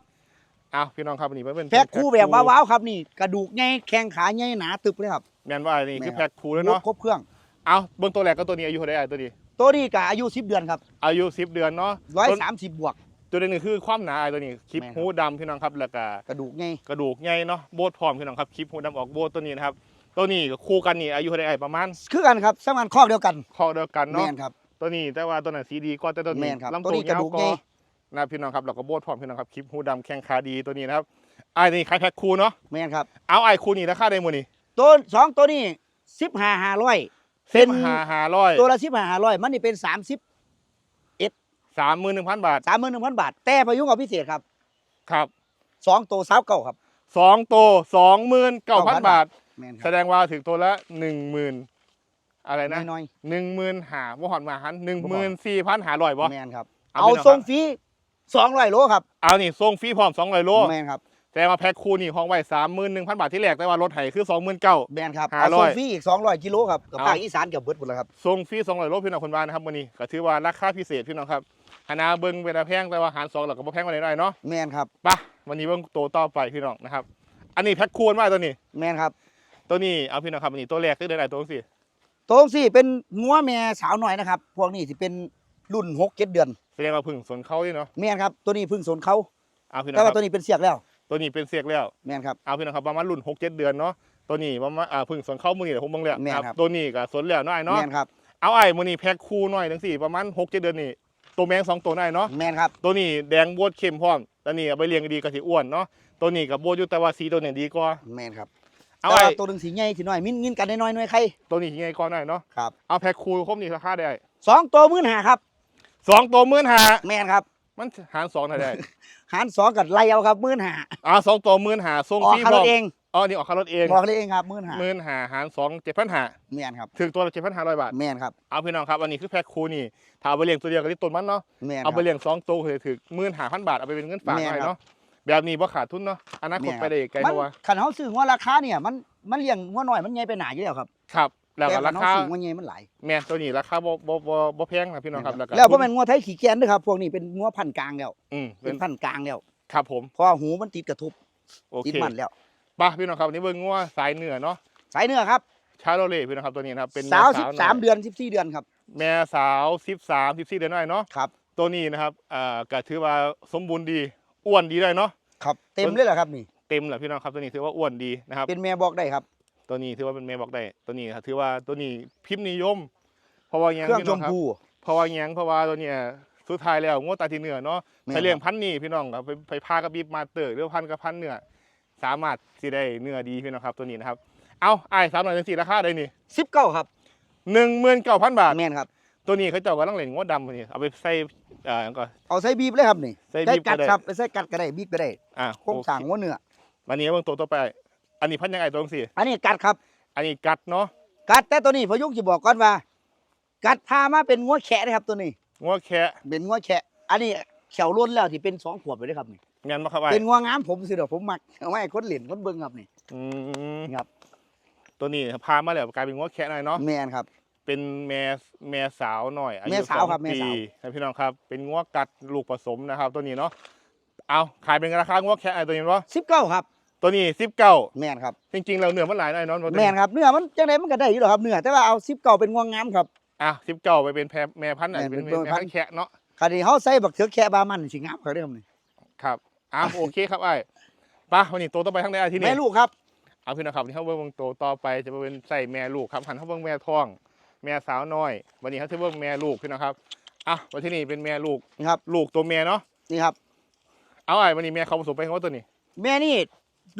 อ้าวพี่น้องครับวันนี้มาเป็นแพ็คคู่แบบว้าวๆครับนี่กระดูกใหญ่แข้งขาใหญ่หนาตึบเลยครับแม่นว่าอันนี้คือแม่นครับแพ็คคู่แล้วเนาะครบเครื่องเอาเบิ่งตัวแรกก็ตัวนี้อายุเท่าไหร่ไอ้ตัวนี้ตัวนี้ก็อายุ10เดือนครับอายุ10เดือนเนาะตัว130บวก ตัวนี้คือความหนาไอ้ตัวนี้คลิปแม่นครับ หูดำพี่น้องครับแล้วก็ กระดูกใหญ่กระดูกใหญ่เนาะโบดพร้อมพี่น้องครับคลิปหูดำออกโบดตัวนี้นะครับตัวนี้ก็คู่กันนี่อายุเท่าไหร่ไอ้ประมาณคือกันครับสร้างมันครอบเดียวกันคอเดียวกันแม่เนาะนครับ ตัวนี้แต่ว่าตัวนั้นสีดีกว่าแต่ตัวแม่นี้นครับลำตัวนี้กระดูกยาวใหญ่นะพี่น้องครับเราก็โบดพร้อมพี่น้องครับคลิปหูดำแข้งขาดีตัวนี้นะครับไอ้นี่ขายแพ็คคู่เนาะแม่นครับเอาไอ้คู่นี้ราคาได้หมดนี่ตัวสองตัวนี้15,500เป็เป็นนห้าห้าร้อยตัวละ15,500มันนี่เป็น30สามหมื่นหนึ่งพันบาท31,000บาท แต่พยุงกับพิเศษครับครับสองตัวสาวเก่าครับสองตัวสองหมื่นเก้าพัน9,000บาทแม่นคแสรับดงว่าถึงตัวละหนึ่งหมื่นอะไรนะน้อยหนึ่งหมื่นหาบ่หอนมาหันหนึ่งหมื่นสี่พันหาร้อยบ่ๆแม่นครับเอาเอาไปหน่อยทรงฟรี200โลครับเอานี่ส่งฟรีพร้อมสองร้อยโลแม่นครับแต่มาแพ็คคู่นี่ห้องไว้สามหมื่นหนึ่งพันบาทที่แรกแต่ว่ารถไถคือสองหมื่นเก้าแม่นครับ500เอาทรงฟรีอีก200กิโลครับกับเอาภาคอีสานกับเบิดหมดแล้วครับส่งฟรีสองร้อยโลพี่น้องคนบ้านนะครับวันนี้ก็ถือว่าราคาพิเศษพี่น้องครับ คณะเบิ้งเป็นตาแพงแต่ว่าหารสองเราก็บ่แพงกว่าไหนหน่อยเนาะแม่นครับไปะวันนี้เบิ้งตัวต่อไปพี่น้องนะครับ อันนี้แพ็คคู่ว่าตัวนี้ แม่นครับตัวนี้เอาพี่น้องครับอันนี้ตัวแรกคือเดือนไหนตัวที่สี่ตรงสี่เป็นงัวแม่สาวหน่อยนะครับ พวกนี้สิเป็นรุ่นหกเจ็ดเดือน แสดงว่าพึ่งสนเขาดิเนาะแม่นครับตัวนี้เพึ่งสนเขาเอาพี่น้อแต่งคว่ารับตัวนี้เป็นเสียกแล้ว ตัวนี้เป็นเสียกแล้ว แม่นครับ เอาพี่น้องครับประมาณรุ่นหกเจ็ดเดือนเนาะตัวนี้ประมาณอ่าพึ่งสนเข้ามือนี่แหละผมเบิ่งแล้วแม่นนะครับ ตัวนี้ก็สนแล้วน้อยเนาะแม่นครับเอาไอ้มือนี่แพ็คคู่หน่อยทั้งสี่ประมาณหกเจ็ดเดือนนี่ ตัวแมงสองตัวน้อยเนาะแม่นครับ ตัวนี้แดงบวดเข้มพร้อมตัวนี้เอาไปเลี้ยงดีก็สิอ้วนเนาะตัวนี้กับบวดอยู่แต่ว่าสีตัวนี้ดีกว่าแม่นครับเอาแต่ไอ้ว่าตัวหนึ่งสีใหญ่สีน้อยมินมินกันน้อยๆหน่อยใครตัวนี้ยังไงก่อนหน่อยเนาะครับเอาแพ็คคู่ครบนี่ราคาได้สองตัวมื่นหาครับสองตัวหมื่นห้าแม่นครับ มันหารสองเท่าได้หารสองกับไล่เอาครับมื่นหาอ่าสองตัวหมื่นห้าส่งออฟกรีค่าพรร้อถมเอง อ๋อนี่ออกค่ารถเองบอกเลยเองครับมื่นหาหมื่นห้าหารสองเจ็ดพันห้าแม่นครับถึงตัวเจ็ดพันห้าร้อยบาทแม่นครับเอาพี่น้องครับอันนี้คือแพ็คคูนี่ถ้าเอาไปเลี้ยงตัวเดียวกับที่ต้นมันเนาะแม่นคเอารับ ไปเลี้ยงสองตัวคือถึงหมื่นห้าพันบาทเอาไปเป็นเงินฝากแม่นหน่อยครับเนาะแบบนี้บ่ขาดทุนเนาะอนาคตแม่นครับไปได้ไกลมันเพราะว่าขันเขาซื้องัวราคาเนี่ยมันมันเลี้ยงงัวน้อยมันใหญ่ไปหนาอยู่แล้วครับครับ แล้วแต่ก็ขัรานเขาคาซื้องัวใหญ่มันหลายแม่นตัวนี้ราคาบ่บ่บ่บ่แพงนะพี่น้องครับแล้วก็แล้วพวกมันงัวไทยขี่แกนด้วยครับพวกนี้เป็นงัวพันธุ์กลางแล้วอืมเป็นพันธุ์กลางแล้วครับผมเพราะว่าหูมันติดกระทุบโอติดเคมันแล้วไป่ะพี่น้องครับวันนี้เบิ่งงัวสายเหนือเนาะสายเนื้อครับชาโรเล่พี่น้องครับตัวนี้นะครับเป็นสาวแสิบสามเดือนสิบสี่เดือนครับ แม่สาว13 14เดือนหน่อยเนาะครับ ตัวนี้นะครับอ่าก็ถือว่าสมบูรณ์ดีอ้วนดีได้เนาะครับเต็มเลยเหรอครับนี่ เต็มแหละพี่น้องครับตัวนี้ถือว่าอ้วนดีนะครับ เป็นแม่บอกได้ครับ ตัวนี้ถือว่าเป็นแม่บอกได้ตัวนี้ครับถือว่าตัวนี้พิมพ์นิยม เพราะว่าหยังเครื่องพี่ชน้องมครับ พู เพราะว่าหยังเพราะว่าตัวเนี้ยสุดท้ายแล้วงวดตาทีเหนือเนาะแม่นไปเลี้ยงพันธุ์นี่พี่น้องครับไปไปพากับบีบมาเตอร์หรือว่าพันธุ์กับพันธุ์เนื้อ สามารถสิได้เนื้อดีพี่น้องครับตัวนี้นะครับ เอาไอ้สามหน่อยจังสี่ราคาได้นี่สิบเก้าครับหนึ่งหมื่นเก้าพันบาทแม่นครับ ตัวนี้เขาเจ้ากำลังเล่นงวดดำพอดีเอาไปใส่เอ่อหยังก็ เอาใส่บีบเลยครับนี่ใส่ได้บีบก็กัดได้ ครับไปใส่กัดก็ได้บีบก็ได้อะโครงสร้างโอเคหัวเนื้อวันนี้เบิ่งตัวต่อไป อันนี้พันยังไงตัวจังสี่ อันนี้กัดครับ อันนี้กัดเนาะกัดแต่ตัวนี้พอยุงจะบอกก่อนว่า กัดพามาเป็นงัวแขะนะครับตัวนี้ งวดแค่เป็นงัวแขะ อันนี้เขียวล้นแล้วที่เป็นสองขวบเลยนะครับนี่ งานมาครับไอ้เป็นงัวงามผมสิเดี๋ยวผมมักเอาไว้ให้คนเหรียญคนเบิ่งครับนี่อืมครับ ตัวนี้พามาแล้วกลายเป็นงวดแค่หน่อยเนาะแม่นครับ เป็นแม่แม่สาวหน่อยอายุแม่สาวองครับแม่ปีสาว นะพี่น้องครับ เป็นงวดกัดลูกผสมนะครับ ตัวนี้เนาะเอาขายเป็นราคางวดแค่ไอ้ตัวนี้วะสิบเก้าครับ ตัวนี้สิบเก้าแม่นครับ จริงๆเราเนื้อมันหลายหน่อยเนาะตัวนี้แม่นครับเนื้อมันจังไดมันก็ได้อยู่หรอกครับเนื้อแต่ว่าเอาสิบเก้าเป็นงัวงามครับ อะสิบเก้าไปเป็นแพรแม่พันธุ์ไหนแม่เป็นเป็นแม่พัพันนธุ์ธุ์แค่เนาะคราวนี้เฮาใส่บักเถือแค่บามันสิงามเขาเด้อครับนี่ครับ อะโอเคครับไอ้ไปะวันนี้ตัวต่อไปทั้งใดอาที่นี่แม่ลูกครับเอาพี่นะครับที่เขาเบิ่งตัวต่อไปจะเป็นใส่แม่ลูกครับหันเขาเบิ่งแม่ท้อง แม่สาวน้อย วันนี้เขาจะเบิ่งแม่ลูกพี่นะครับอะวันที่นี่เป็นแม่ลูกนี่ครับ ลูกตัวแม่เนาะนี่ครับ เอาไอ้วันนี้แม่เขาผสมไปเขาว่าตัวนี้ แม่นี่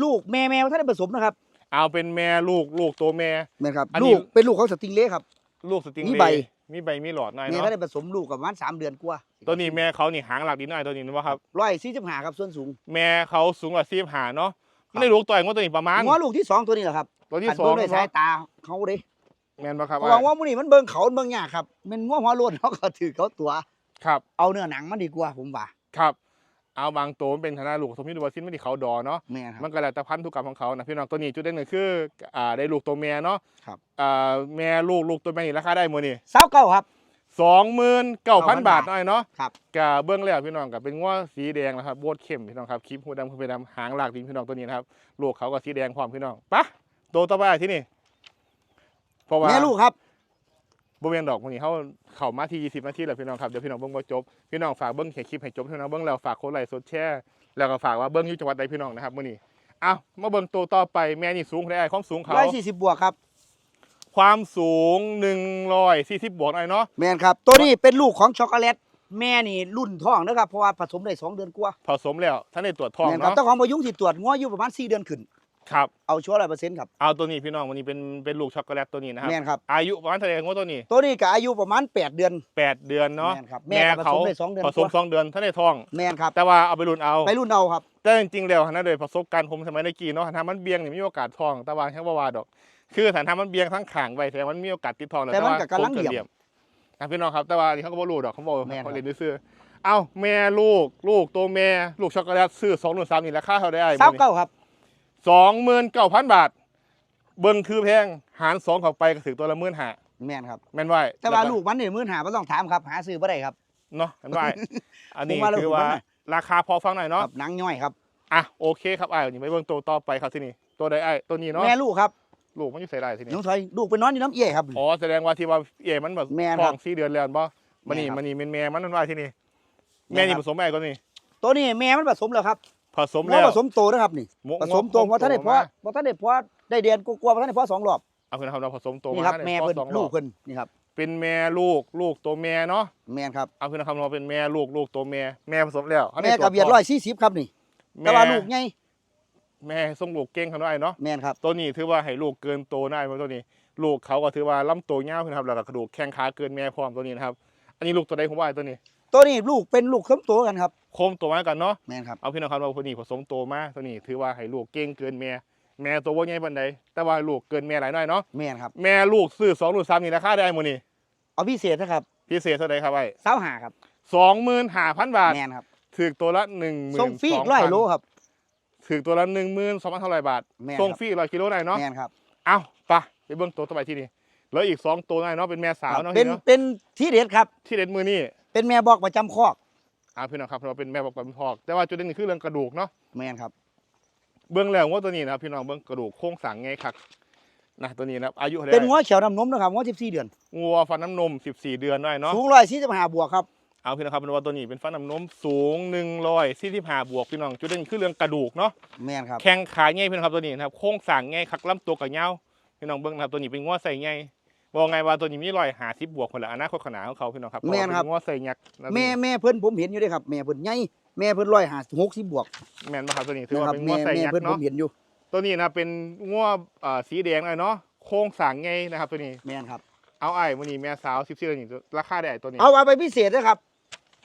ลูกแม่แมวท่านได้ผสมนะครับเอาเป็นแม่ลูกลูกตัวแม่ แม่นครับอันนี้ ลูกเป็นลูกของสติงเล่ครับ ลูกสติงมีเล่ใบมีใบมีหลอดหน่อยแม่เนาะท่านได้ผสมลูกกับประมาณสามเดือนกว่า ตัวนี้แม่เขานี่หางหลักดีหน่อยตัวนี้นะว่าครับร้อยสี่สิบห้าครับส่วนสูง แม่เขาสูงกว่าซีบหาเนาะครับไม่ได้ลูกตัวเองว่าตัวนี้ประมาณงัวลูกที่สองตัวนี้แหละครับตัวที่ขันสองเบิ่งด้วยเนาะสายตาเขาเด้แม่นปะครับเพราะว่าว่ามื้อนี้มันเบิ่งเขาเบิ่งยากครับแมันงัวหัวโล้นเขาก็ถือเขาตัวครับ เอาเนื้อหนังมันดีกว่าผมว่าครับเอาบางตัวมันเป็นธนาลูกสมมติว่าสิ้นไม่ได้เขาดอเนาะแม่ครับมันก็แล้วแต่พันธุกรรมของเขานะพี่น้องตัวนี้จุดเด่นหนึ่งคืออ่าได้ลูกตัวแม่เนาะครับอ่าแม่ลูกลูกตัวแม่นี่ราคาได้หมดนี่สาวเก้าครับ สองหมื่นเก้าพัน9,000บาทหน่อยเนาะครับกับเบื้องแล้วพี่น้องกับเป็นง้วสีแดงนะครับโบดเข้มพี่น้องครับคลิปหูดำคือเป็นดำหางหลากดินพี่น้องตัวนี้นะครับลูกเขาก็สีแดงพร้อมพี่น้องปะตัวต่อไปที่นี่เพราะว่าแม่ลูกครับบริเวณดอกพวกนี้เขาเข้ามาที่ 20 นาทีแล้วพี่น้องครับเดี๋ยวพี่น้องเบิ้งบ่จบพี่น้องฝากเบิ้งแค่คลิปให้จบพี่น้องเบิ้งแล้วฝากโค้ดไลค์สดแชร์แล้วก็ฝากว่าเบิ้งอยู่จังหวัดใดพี่น้องนะครับมื้อนี้เอามาเบิ้งตัวต่อไปแม่นี่สูงเท่าไหร่ความสูงเขาร้อยสี่สิบบวกครับ ความสูง140บวกหน่อยเนาะแม่นครับ ตัวนี้เป็นลูกของช็อกโกแลต แม่นี่รุ่นท้องนะครับเพราะว่าผสมได้สองเดือนกว่าผสมแล้วท่านได้ตรวจท้องแม่นครับเนาะเจ้าของพยุงที่ตรวจงัวอยู่ประมาณสี่เดือนขึ้น ครับ เอาชัวร์ร้อยเปอร์เซ็นต์ครับ เอาตัวนี้พี่น้องวันนี้เป็นเป็นลูกช็อกโกแลตตัวนี้นะครับ แม่นครับ อายุประมาณเท่าไหร่ของตัวนี้ ตัวนี้ก็อายุประมาณแปดเดือน 8 เดือนเนาะแม่นครับแม่ก็ผสมได้สองเดือนผสมกว่าสองเดือนท่านได้ท้อง แม่นครับ แต่ว่าเอาไปรุ่นเอา ไปรุ่นเอาครับ แต่จริงๆแล้วนะโดยประสบการณ์ผมสมัยในกีเนาะถ้ามันเบียงนี่มีโอกาสทองแต่ว่าแค่ว่าว่าดอก คือถ้ามันเบียงทั้งขางไปแต่มันมีโอกาสติดทองแต่มันว่าก็กำลังโค้เหลี่ยมนะพี่น้องครับแต่ว่านี่เขาก็บ่รู้ดอกเขาบอกแม่นครับเขาเรียนซื้อเอ้าแม่ลูกลูกตัวแม่ลูกช็อกโกแลตซื้อสองหนึ่งสามนี่ราคาเท่าได้สาวเก้าครับสองหมื่นเก้าพันบาท เบิ้งคือแพงหารสองเข้าไปก็ถึงตัวละหมื่นห้าแม่นครับแม่นไว้แต่ว่าลูกมันนี่มื่นหาไม่ต้องถามครับ หาซื้อบ่ได้ครับเนาะแม่นไว้อันนี้ผมว่าแล้วคือผมว่าว่า ราคาพอฟังหน่อยคเนาะรับหนังย่อยครับอะโอเคครับไอ้ายนี่ไปเบิ้งตัวต่อไปครับที่นี่ตัวใดไอ้ายตัวนี้เนาะแม่ลูกครับลูกมันอยู่ใส่ไรทีนี้น้องถอยลูกไปนอนอยู่น้ำเอี่ยครับอ๋อแสดงว่าที่ว่าเอ๋มันแบบแม่นท้ครัอบงสี่เดือนแล้วบ่มันนี่แม่นครับมันนี่เป็นแม่มันนั่นว่าที่นี่แม่แม่นครับนี่ผสมแม่ก็นี่ตัวนี้แม่มันผสมแล้วครับผสมหัแล้ววผสมโตนะครับนี่หผสมโตเพราะท่านได้เพราะมาเพราะท่านได้เพราะได้เดือนกลัวาๆเพราะท่านได้เพราะสองรอบเอาคุณนะครับเราผสมโตนี่มาครับได้แม่พอเพิ่นสองรลูอกบเพิ่นนี่ครับ เป็นแม่ลูกลูกตัวแม่เนาะแม่นครับเอาคุณนะครับเราเป็นแม่ลูกลูกตัวแม่แม่ผสมแล้วอันนี้แม่กับเบียดร้อยสี่สิบครับนี่แต่ว่าลูกไงแม่ส่งลูกเก่งเขาได้เนาะแม่นครับตัวนี้ถือว่าให้ลูกเกินโตได้เพราะตัวนี้ ลูกเขาก็ถือว่าลำโตวยาวนะครับแล้วก็กระดูกแข้งขาเกินแม่พร้อมตัวนี้นะครับอันนี้ลูกตัวใดผมว่าตัวนี้ ตัวนี้ลูกเป็นลูกสมโตกันครับโคมตัวมากันเนาะแม่นครับเอาพี่น้องครับเราคนนี้ผสมโตมาตัวนี้ถือว่าให้ลูกเก่งเกินแม่ แม่ตัวว่าใหญ่ปานใดแต่ว่าลูกเกินแม่หลายน้อยเนาะแม่นครับ แม่ลูกซื้อสองลูกสามนี่ราคาได้หมดนี่เอาพิเศษนะครับพิเศษเท่าไหร่ครับไอ้สาวหาครับสองหมื่นห้าพันบาทแม่นครับถือตัวละหนึ่งหมื่นส่งฟรีอีกร้อยโลครับถือตัวละหนึ่งหมื่นสองพันเท่าไหร่บาทแม่นส่งครับฟรีร้อยกิโลได้เนาะแม่นครับเอาไปะไปเบิ้งตัวต่อไปที่นี่แล้วอีกสองตัวได้เนาะเป็นแม่สาวเนาะเป็นพี่เนาะเป็นที่เด็ดครับ ที่เด็ดมือนี่เป็นแม่บอกประจำคอกอ่าพี่น้องครับเราเป็นแม่บอกเป็นพอก แต่ว่าจุดเด่นคือเรื่องกระดูกเนาะแม่นครับ เบื้องแล้วว่าตัวนี้นะครับพี่น้องเบื้องกระดูกโค้งสังไงคักนะตัวนี้นะครับอายุเท่าไหเป็นร่งัวเขียวน้ำนมนะครับงัว14 เดือนงัวฟันน้ำนม 14 เดือนได้เนาะสูงร้อยสี่สิบห้าบวกครับเอาพี่น้องครับเป็นว่าตัวนี้เป็นฟันน้ำนมสูง145บวกพี่น้องจุดเด่นคือเรื่องกระดูกเนาะแม่นครับแข้งขาง่ายพี่น้องครับตัวนี้นะครับโค้งสังง่ายคักลำตัวกับเงาวพี่น้องเบื้องนะครับตัวนี้เป็นงัวใส่ง่ายบอกไงว่าตัวนี้มีรอยหาสิบบวกคนละอนาคตขนาดของเขาพี่น้องครับแม่นครับเพาะว่าเป็นงัวใส่ยักษ์นะแม่แม่เพิ่นผมเห็นอยู่เด้ครับแม่เพิ่นใหญ่ แม่เพิ่นร้อยห้าหกสิบบวกแม่นปะครับตัวนี้ถือนะว่าครับเป็นงัแม่วใส่แม่ยักเพิ่นษ์ผเนาะมเห็นอยู่ตัวนี้นะเป็นงัวเอ่อสีแดงเลยเนาะโค้งสร้างไงนะครับตัวนี้แม่นครับ เอาไอ้วันนี้แม่สาว14เดือนนี่ราคาได้ตัวนี้เอาเอาไปพิเศษนะครับ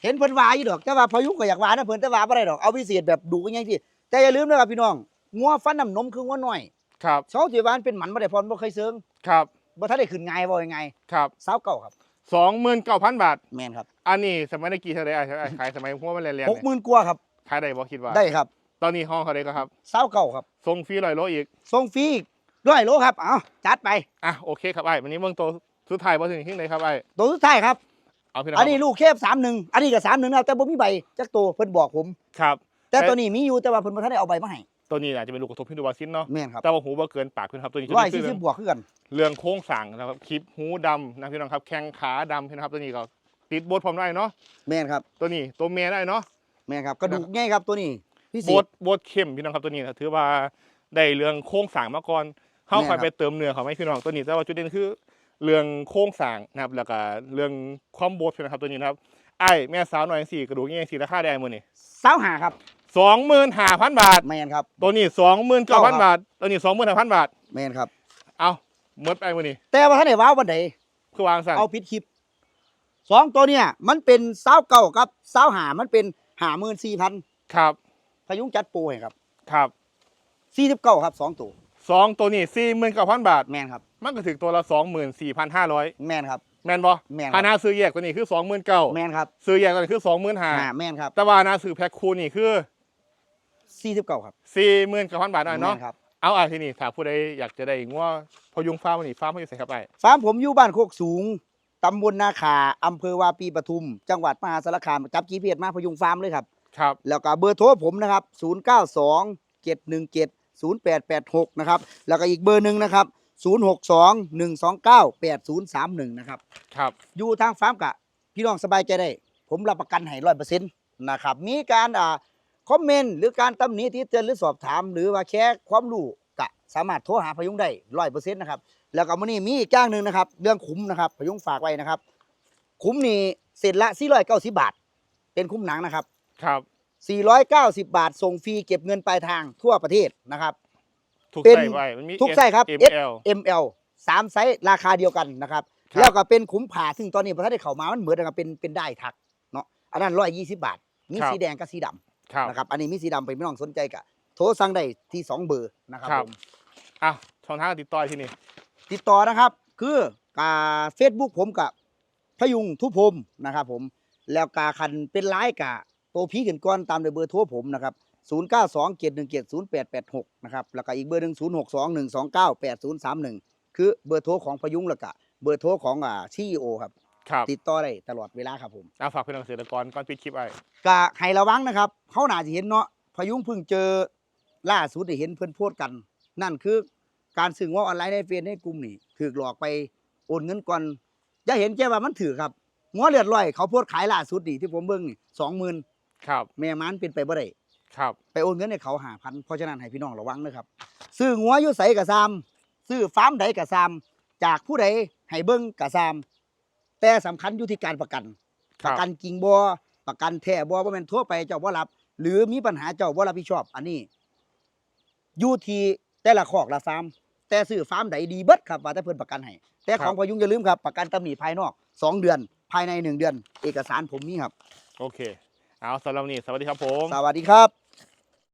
เห็นเพิ่นว่าอยู่ดอกแต่ว่าพายุก็อยากว่านะเพิ่นแต่ว่าบ่ได้ดอกเอาพิเศษแบบดูกันยังที่แต่อย่าลืมนะครับพี่น้องงัวฟันน้ำนมคืองัวน้อยครับเช้าสิว่ามันเป็นหมันบ่ได้พรบ่เคยเซิงครับบ่ทันได้ขึ้นง่ายบ่ยังไงครับ สาวเก่าครับ สองหมื่นเก้าพันบาท แม่นครับอันนี้สมัยตะกี้เท่าไหรไอ้ไอ้ขายสมัยพวกมันแรงๆเนี่ย60,000กว่าครับ ขายได้บ่คิดว่า ได้ครับตอนนี้ห้องเขาได้ก็ครับสาวเก่าครับส่งฟรีร้อยโลอีก ส่งฟรีอีกร้อยโลครับ เอาจัดไป อะโอเคครับไอ้วันนี้เบื้องตัวสุดท้ายบอถึงที่ไหนครับไอ้ตัวสุดท้ายครับ เอาพี่น้องอันนี้ลูกเคฟ31อันนี้ก็31นะครับแต่บ่มีใบจักตัวเพิ่นบอกผม ครับแต่แต่ตัวนี้มีอยู่แต่ว่าเพิ่นบ่ทันได้เอาใบมาให้ ตัวนี้อาจจะเป็นลูกกระทบพินดูวาซินเนาะแม่นครับแต่ว่าหูบ่เกินปากเพื่อนครับตัวนี้จะร้อยเป็นสี่เรื่สิอบงบวกคือกันเรื่องโค้งสั่งนะครับคลิปหูดำนะพี่น้องครับแข้งขาดำพี่น้องครับตัวนี้ก็ติดโบทพร้อมได้เนาะแม่นครับ ตัวนี้ตัวเมียได้เนาะแม่นครับกระดูกง่ายครับตัวนี้พิเศโบษทโบทเข้มพี่น้องครับตัวนี้นะถือว่าได้เรื่องโค้งสั่งมาก่อนเข้าแม่นคครัอบยไปเติมเนื้อเขาไหมพี่น้องตัวนี้แต่ว่าจุดเด่นคือ เรื่องโค้งสั่งนะครับแล้วก็เรื่องความโบทพี่น้องครับตัวนี้นะครับไอ้แม่สาวหน่อยสี่กระดูกเงี้ยสี่ราคาได้หมดนี่สาวหาครับ สองหมื่นห้าพันบาท แม่นครับ ตัวนี้สองหมื่นเก้าพันเก้าครับบาท ตัวนี้สองหมื่นห้าพันบาท แม่นครับ เอาหมดไปวันนี้ แต่ว่าท่านไหนว้าววันใดคือวางสั่งเอาพิษคลิปสองตัวเนี่ยมันเป็นสาวเก่ากับสาวหามันเป็นหาหมื่นสี่พันครับพยุงจัดโปรให้ครับ ครับสี่สิบเก้าครับสองตัวสองตัวนี้สี่หมื่นเก้าพันบาท แม่นครับ มันก็ถึงตัวละสองหมื่นสี่พันห้าร้อยแม่นครับแมนบอแม่นคถ้ารับหนาซื้อแยกตัวนี้คือสองหมื่นเก้าแม่นครับซื้อแยกตัวนี้คือสองหมื่นห้าหาแม่นครับแต่ว่าหนาซื้อแพ็คคูนี่คือ สี่สิบเก้าครับสี่หมื่นเก้าพันบาทหน่อยเนาะแม่ครับเอาอะทีนี้ถ้าผู้ใดอยากจะได้งัวพยุงฟ้ามันนี่ฟ้ามันอยู่ใส่ครับไปฟาร์มผมอยู่บ้านโคกสูงตำบลนาคาอำเภอวาปีปทุม จังหวัดมหาสารคามจับจีเพียมาพยุงฟาร์มเลยครับ ครับ แล้วก็เบอร์โทรผมนะครับ 092 717 0886 นะครับ แล้วก็อีกเบอร์หนึ่งนะครับ 062 129 8031 นะครับ ครับ อยู่ทางฟาร์มกะพี่น้องสบายใจได้ ผมรับประกันให้ร้อยเปอร์เซ็นต์นะครับ มีการอ่า คอมเมนต์หรือการตำหนิที่เตือนหรือสอบถาม หรือว่าแค่ความรู้กะสามารถโทรหาพยุงได้ร้อยเปอร์เซ็นต์นะครับ แล้วก็มื้อนี้มีอีกอย่างหนึ่งนะครับ เรื่องคุ้มนะครับพยุงฝากไว้นะครับ คุ้มนี่เสร็จละ490บาท เป็นคุ้มหนังนะครับ ครับ 490 บาท ส่งฟรีเก็บเงินปลายทางทั่วประเทศนะครับ ถูกเป็น ใส่ไว้มันมี ทุกไส้ครับ S S ML ML สามไซส์ราคาเดียวกันนะครับ ครับ แล้วก็เป็นขุมผ่าซึ่งตอนนี้พอถ้าได้เข้ามามันเหมือนกับเป็นเป็นได้ทักเนาะอันนั้นร้อยยี่สิบาท มีครับสีแดงกับสีด ครับำนะครับอันนี้มีสีดำไปไม่ต้องสนใจกะโทรสั่งได้ที่สองเบอร์นะครับครับ ผมอะช่องทางติดต่อที่นี่ ติดต่อนะครับคือกาเฟซบุ๊กผมกับพยุงทุพรมนะครับผมแล้วกาคันเป็นไลน์กะโตวพีกันก้อนตามด้วยเบอร์โทรผมนะครับ0 9 2 7 1 7 0 8 8 6นะครับแล้วก็อีกเบอร์หนึ่ง0 6 2 1 2 9 8 0 3 1 คือเบอร์โทรของพยุงแล้วก็เบอร์โทรของอ่าซีโอครับ ครับติดต่อได้ตลอดเวลาครับผมอะฝากพี่น้องเกษตรกรก่อนปิดคลิปไว้กะให้ระวังนะครับเขาน่าจะเห็นเนาะพยุงเพิ่งเจอล่าสุดได้เห็นเพื่อนโพสต์กัน นั่นคือการสื่อว่าออนไลน์ในเฟซในกลุ่มนี่ถือหลอกไปโอนเงินก่อนอย่าเห็นแค่ว่ามันถือครับงัวเลือดลอยเขาโพสต์ขายล่าสุดนี่ที่ผมเบิ่งนี่สองหมื่นครับแม่มันเป็นไปบ่ได้ครับ ไปโอนเงินให้เขาหาพันเพราะฉะนั้นให้พี่น้องระวังนะครับซื้องัวอยู่ใสกะซามซื้อฟาร์มใดกะซามจากผู้ใดให้เบิ่งกะซาม แต่สำคัญอยู่ที่การประกัน คปรัระบกันจริงบ่ประกันแท้บ่บ่แม่นทั่วไปเจ้าบ่รับ หรือมีปัญหาเจ้าบ่รับผิดชอบ อันนี้อยู่ที่แต่ละคอกละฟาร์ม แต่ซื้อฟาร์มใดดีเบิดครับว่าแต่เพิ่นประกันให้แต่ของพยุงอย่าลืมครับ ประกันตำหนิภายนอกสองเดือน ภายในหนึ่งเดือน เอกสารผมมีครับ โอเค เอาสำหรับวันนี้สวัสดีครับผม สวัสดีครับ